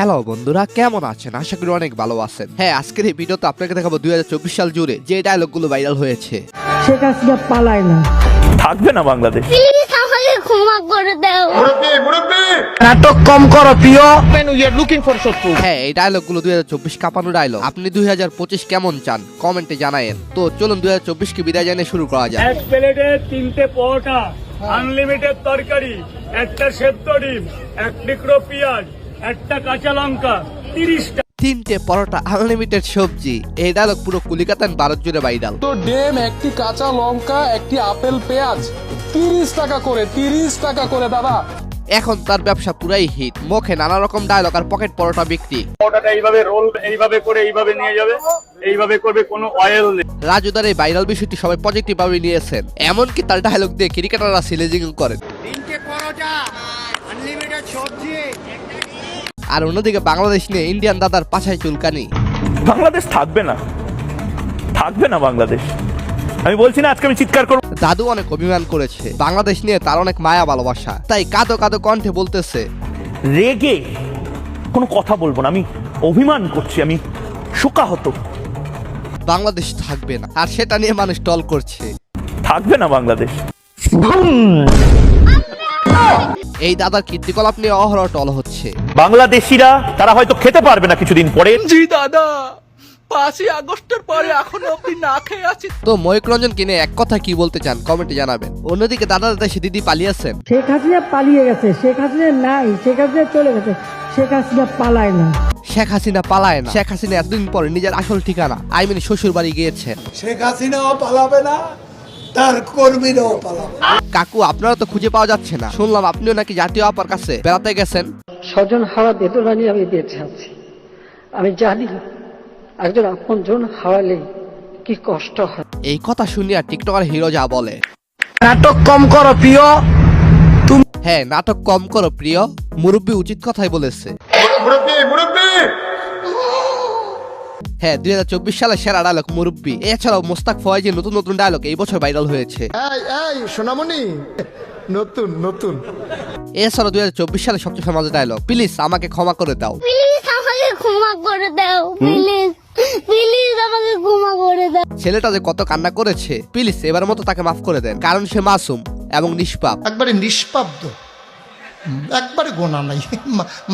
Hello বন্ধুরা কেমন আছেন? আশা করি অনেক ভালো আছেন। হ্যাঁ আজকের এই ভিডিওতে আপনাকে দেখাবো দুই হাজার চব্বিশ সাল জুড়ে যে ডায়লগগুলো ভাইরাল হয়েছে। শেখ হাসিনা পালায় না। থাকবে না বাংলাদেশ? প্লিজ আমাকে ক্ষমা করে দাও। নাটক কম করো প্রিয়। হ্যাঁ এই ডায়লগগুলো দুই হাজার চব্বিশ কাঁপানো ডায়লগ আপনি দুই হাজার পঁচিশ কেমন চান? কমেন্টে জানায়েন। তো চলুন দুই হাজার চব্বিশকে বিদায় জানিয়ে শুরু করা যাক। এক প্লেটে তিনটে পরোটা আনলিমিটেড তরকারি একটা সেদ্ধ ডিম এক টুকরো পেঁয়াজ একটা কাঁচা লঙ্কা তিরিশটা। তিনটে পরোটা আনলিমিটেড সবজি। এই ডায়লগ পুরো কলিকাতান ভারত জুড়ে ভাইরাল তো ডেম একটি কাঁচা লঙ্কা একটি আপেল পেঁয়াজ তিরিশ টাকা করে তিরিশ টাকা করে দাদা। এখন তার ব্যবসা পুরাই হিট মুখে নানা রকম ডায়লগ আর পকেট পরোটা বিক্রি। পরোটাটা এইভাবে রোল এইভাবে করে এইভাবে নিয়ে যাবে। এইভাবে করবে কোনো অয়েল নেই। রাজুদার এই ভাইরাল বিষয়টি সবাই পজিটিভ ভাবে নিয়েছেন। এমনকি তার ডায়লগ দিয়ে ক্রিকেটাররা সিলেজিং করেন। আর অন্যদিকে বাংলাদেশ নিয়ে ইন্ডিয়ান দাদার পাছায় চুলকানি। বাংলাদেশ থাকবে না। থাকবে না বাংলাদেশ। আমি বলছি না আজকে আমি চিৎকার করব। দাদু অনেক অভিমান করেছে। বাংলাদেশ নিয়ে তার অনেক মায়া ভালোবাসা। তাই কাদো কাদো কণ্ঠে বলতেছে রেগে কোনো কথা বলব না। আমি অভিমান করছি আমি শোকাহত। বাংলাদেশ থাকবে না। আর সেটা নিয়ে মানুষ টল করছে। থাকবে না বাংলাদেশ। এই দাদার কীর্তিকলাপ নিয়ে অহরহ টল হচ্ছে। বাংলাদেশিরা তারা হয়তো খেতে পারবে না কিছুদিন পরে। জি দাদা। পাঁচই আগস্টের পরে এখনও অব্দি না খেয়ে আছি। তো ময়ূক রঞ্জন কিনে এক কথা কি বলতে চান কমেন্টে জানাবেন। অন্যদিকে দাদা দেশে দিদি পালিয়েছেন। শেখ হাসিনা পালিয়ে গেছে শেখ হাসিনা নাই শেখ হাসিনা চলে গেছে শেখ হাসিনা পালায় না। শেখ হাসিনা পালায় না। শেখ হাসিনা এতদিন পরে নিজের আসল ঠিকানা আই মিন শ্বশুর বাড়ি গিয়েছেন শেখ হাসিনাও পালাবে না তার কর্মীরাও পালাবে না। কাকু আপনারা তো খুঁজে পাওয়া যাচ্ছে না। শুনলাম আপনিও নাকি জাতীয় আপার কাছে বেড়াতে গেছেন। স্বজন হারা বেদনা নিয়ে আমি বেঁচে আছি। আমি জানি একজন আপনজন হারালে কি কষ্ট হয়। এই কথা শুনিয়া টিকটকার হিরো যা বলে। নাটক কম করো প্রিয়। হ্যাঁ নাটক কম করো প্রিয়। মুরব্বী উচিত কথাই বলেছে। হ্যাঁ দুই হাজার চব্বিশ সালে সেরা ডায়লগ মুরব্বী। এছাড়াও মোস্তাক ফয়েজের নতুন নতুন ডায়লগ এই বছর ভাইরাল হয়েছে। এই এই সোনামণি নতুন নতুন। এছাড়াও দুই হাজার চব্বিশ সালে সবচেয়ে ফেমাস ডায়লগ প্লিজ আমাকে ক্ষমা করে দাও। প্লিজ আমাকে ক্ষমা করে দাও প্লিজ প্লিজ আমাকে ক্ষমা করে দাও। ছেলেটা যে কত কান্না করেছে প্লিজ এবার মতো তাকে মাফ করে দেন কারণ সে মাসুম এবং নিষ্পাপ। একবারে নিষ্পাব্দ একবারে গোনা নাই।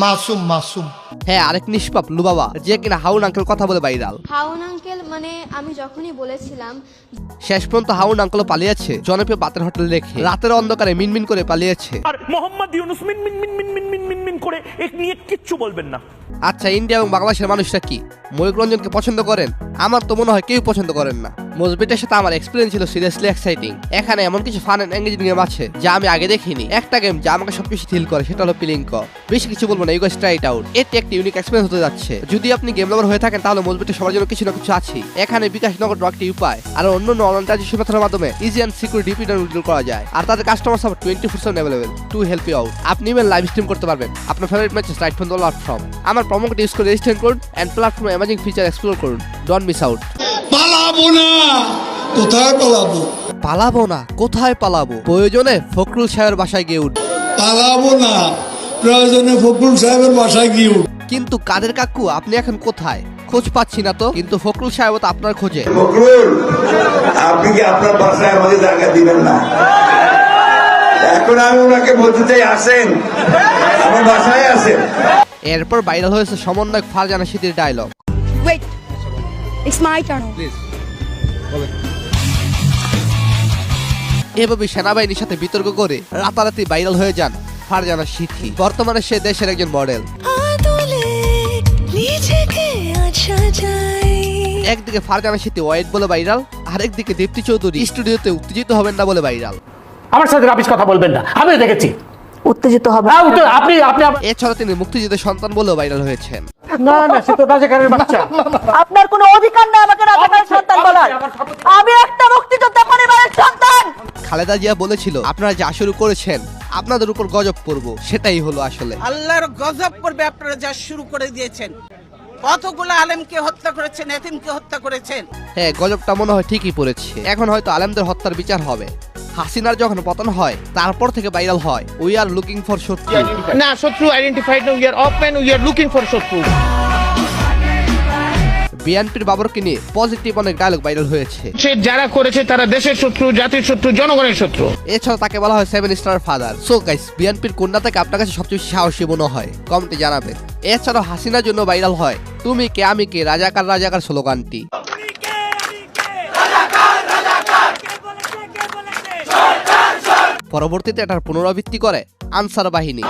মাসুম মাসুম। হ্যাঁ আরেক নিষ্পাপ লুবাবা যে কিনা হাউন আঙ্কেল কথা বলে ভাইরাল হাউন আঙ্কেল মানে আমি যখনই বলেছিলাম শেষ পর্যন্ত হাউন আঙ্কেল পালিয়েছে জনপ্রিয় বাতের হোটেল রেখে রাতের অন্ধকারে মিনমিন করে পালিয়েছে। আর মোহাম্মদ ইউনুস মিন মিন মিন মিন মিন মিন মিন মিন করে এক নিয়ে কিচ্ছু বলবেন না। আচ্ছা ইন্ডিয়া এবং বাংলাদেশের মানুষরা কি ময়ূক রঞ্জনকে পছন্দ করেন? আমার তো মনে হয় কেউ পছন্দ করেন না। মজবিটের সাথে আমার এক্সপিরিয়েন্স ছিল সিরিয়াসলি এক্সাইটিং এখানে এমন কিছু ফান এন্ড এঙ্গেজিং গেম আছে যা আমি আগে দেখিনি। একটা গেম যা আমাকে সবকিছু ফিল করে, সেটা হলো পিলিঙ্ক বেশি কিছু বলব না ইউগাস ট্রাই আউট এটি একটি ইউনিক এক্সপিরিয়েন্স হতে যাচ্ছে। যদি আপনি গেম লাভার হয়ে থাকেন, তাহলে মজবিটে সবার জন্য কিছু না কিছু আছে এখানে বিকাশ নগর একটি উপায়। আর অন্য অনলাইন মেথডের মাধ্যমে ইজি অ্যান্ড সিকিউর ডিপিটা উইথড্র করা যায়। আর তাদের customer support twenty four seven available to help you out আপনি ইমেল লাইভ স্ট্রিম করতে পারবেন। আপনার favourite matches right from the platform আমার প্রোমো কোড ইউজ করে রেজিস্টার করুন and platform amazing feature explore করুন। ডোন্ট মিস আউট পালাবো না। কোথায় পালাবো? পালাবো না কোথায় পালাবো? প্রয়োজনে ফখরুল সাহেবের বাসায় গিয়ে উঠ। পালাবো না। প্রয়োজনে ফখরুল সাহেবের বাসায় গিয়ে উঠ। কিন্তু কাদের কাকু আপনি এখন কোথায়? খোঁজ পাচ্ছি না তো কিন্তু ফখরুল সাহেব তো আপনার খোঁজে। ফখরুল আপনি কি আপনার বাসায় আমাদের জায়গা দিবেন না? এখন আমি ওনাকে বলতে চাই আসেন। আমার বাসায় আসেন। এরপর ভাইরাল হয়েছে সমন্বয়ক ফারজানা শীতের dialogue wait it's my turn এভাবে সেনাবাহিনীর সাথে বিতর্ক করে রাতারাতি ভাইরাল হয়ে যান ফারজানা সিথি। বর্তমানে সে দেশের একজন মডেল একদিকে ফারজানা সিথি ওয়াইড বলে ভাইরাল আরেকদিকে দীপ্তি চৌধুরী স্টুডিওতে উত্তেজিত হবেন না বলে ভাইরাল আমার সাথে রাবিশ কথা বলবেন না আমি দেখেছি। উত্তেজিত হবে আপনি আপনি এছাড়া তিনি মুক্তিযুদ্ধের সন্তান বলেও ভাইরাল হয়েছেন। না না সে তো রাজাকারের বাচ্চা। আপনার কোনো অধিকার নেই আমাকে সন্তান বলার আমি একটা মুক্তিযোদ্ধা পরিবারের সন্তান। খালেদা জিয়া বলেছিল আপনারা যা শুরু করেছেন আপনাদের উপর গজব পড়ব সেটাই হলো আসলে। আল্লাহর গজব করবে আপনারা যা শুরু করে দিয়েছেন। কতগুলো আলেমকে হত্যা করেছেন এতিমকে হত্যা করেছেন? হ্যাঁ গজবটা মনে হয় ঠিকই পড়েছে। এখন হয়তো আলেমদের হত্যার বিচার হবে। হাসিনার যখন পতন হয় তারপর থেকে ভাইরাল হয়। উই আর লুকিং ফর শত্রু। না শত্রু identified we are open we are looking for শত্রু। বিএনপির বাবরকে নিয়ে পজিটিভ অনেক ডায়লগ ভাইরাল হয়েছে। সে যারা করেছে তারা দেশের শত্রু জাতির শত্রু জনগণের শত্রু। এছাড়া তাকে বলা হয় seven star father so guys বিএনপির কোনটা থেকে আপনার কাছে সবচেয়ে সাহসী মনে হয় কমেন্টে জানাবেন। এছাড়াও হাসিনার জন্য ভাইরাল হয় তুমি কে আমি কে? রাজাকার রাজাকার স্লোগানটি। পরবর্তীতে এটার পুনরাবৃত্তি করে আনসার বাহিনী।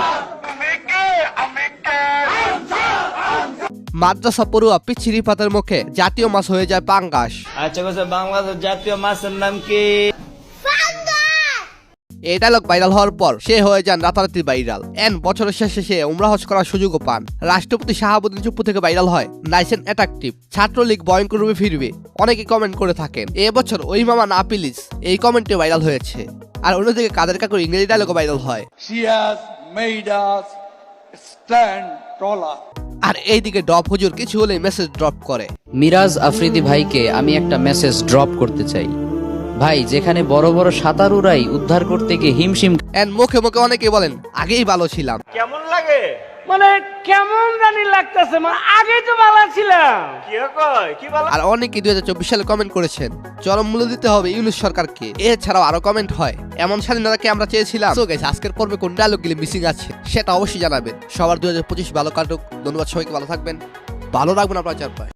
মাদ্রাসা পড়ুয়া পিছিরি পাতের মুখে জাতীয় মাছ হয়ে যায় পাঙ্গাস। আচ্ছা বাংলাদেশ জাতীয় মাছের নাম কি? এই ডায়লগ ভাইরাল হওয়ার পর সে হয়ে যান রাতারাতি ভাইরাল এন বছরের শেষে সে উমরা হজ করার সুযোগও পান। রাষ্ট্রপতি শাহাবুদ্দিন চুপ্পু থেকে ভাইরাল হয়। Nice and attractive. ছাত্রলীগ ভয়ঙ্কর রূপে ফিরবে। অনেকে কমেন্ট করে থাকেন এবছর ওই মামা না পিলিস এই কমেন্টে ভাইরাল হয়েছে। আর অন্যদিকে কাদের কাকুর ইংরেজি ডায়লগও ভাইরাল হয়। আর এইদিকে ডপ হুজুর কিছু হলে মেসেজ ড্রপ করে। মিরাজ আফ্রিদি ভাইকে আমি একটা মেসেজ ড্রপ করতে চাই। ভাই যেখানে বড় বড় সাঁতারুরাই উদ্ধার করতে গিয়ে হিমশিম এন্ড মুখে মুখে অনেকে বলেন আগেই ভালো ছিলাম। কেমন লাগে? মানে কেমন জানি লাগতেছে মানে আগে তো ভালো ছিলাম। কি কয়? কি বলো আর অনেকে দুই হাজার চব্বিশ সালে কমেন্ট করেছেন চরম মূল্য দিতে হবে ইউনুস সরকারকে। এছাড়াও আরও কমেন্ট হয় এমন স্বাধীনতাকে আমরা চেয়েছিলাম। তো গেছে আজকের পর্বে কোন ডায়লগগুলি মিসিং আছে সেটা অবশ্যই জানাবেন। সবার দুই হাজার পঁচিশ ভালো কাটুক ধন্যবাদ সবাইকে ভালো থাকবেন ভালো রাখবেন আপনার চারপায়